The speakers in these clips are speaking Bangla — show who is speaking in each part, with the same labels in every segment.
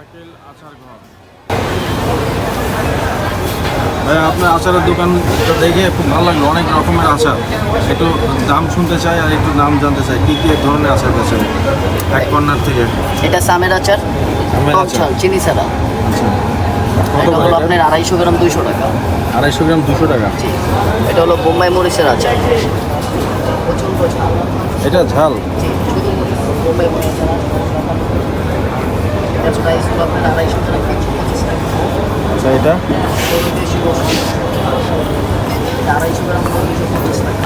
Speaker 1: আঙ্কেল আচার ঘর। ভাই আপনার আচারের দোকানটা দেখে খুব ভালো লাগল অনেক রকমের আচার। একটু দাম শুনতে চাই আর একটু নাম জানতে চাই কী কী ধরনের আচার আছে এক কর্নার থেকে?
Speaker 2: এটা সামের আচার টক ঝাল চিনি ছাড়া।
Speaker 1: আচ্ছা।
Speaker 2: এটা হলো আপনার আড়াইশো গ্রাম দুইশো টাকা।
Speaker 1: আড়াইশো গ্রাম দুশো টাকা?
Speaker 2: এটা হলো বোম্বাই মরিচের আচার। ঝাল।
Speaker 1: এটা ঝাল?
Speaker 2: বোম্বাই মরিচের এটার প্রাইস হলো আপনার আড়াইশো তিনশো পঁচিশ টাকা
Speaker 1: আচ্ছা এটা
Speaker 2: এটা? দেশি রসুন আড়াইশো গ্রাম হলো দুশো পঁচিশ টাকা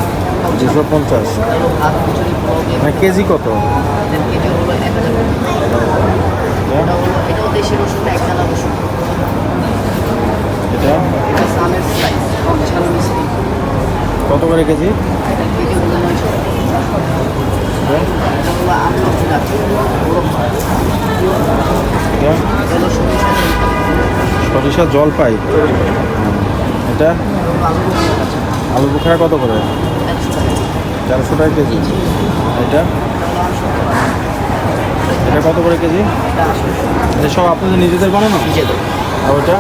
Speaker 1: দুশো পঞ্চাশ।
Speaker 2: দিয়ে
Speaker 1: মানে কেজি কত?
Speaker 2: দেন কেজি হলো এক হাজার এটা হলো এটাও দেশি রসুন এক হাজার রসুন।
Speaker 1: এটা?
Speaker 2: এটা স্লাইস ঝাল
Speaker 1: কত করে কেজি
Speaker 2: হলো নয়শো টাকা
Speaker 1: এটা
Speaker 2: এটা হলো আমলকি গাছ বরফ হয়।
Speaker 1: এটা
Speaker 2: এটা হলো সরিষা
Speaker 1: সরিষা জল পাই। এটা আলু বুখারা কত করে? চারশো টাকা কেজি। এটা? এটা কত করে কেজি?
Speaker 2: এটা
Speaker 1: সব আপনাদের নিজেদের বানানো? আর ওটা?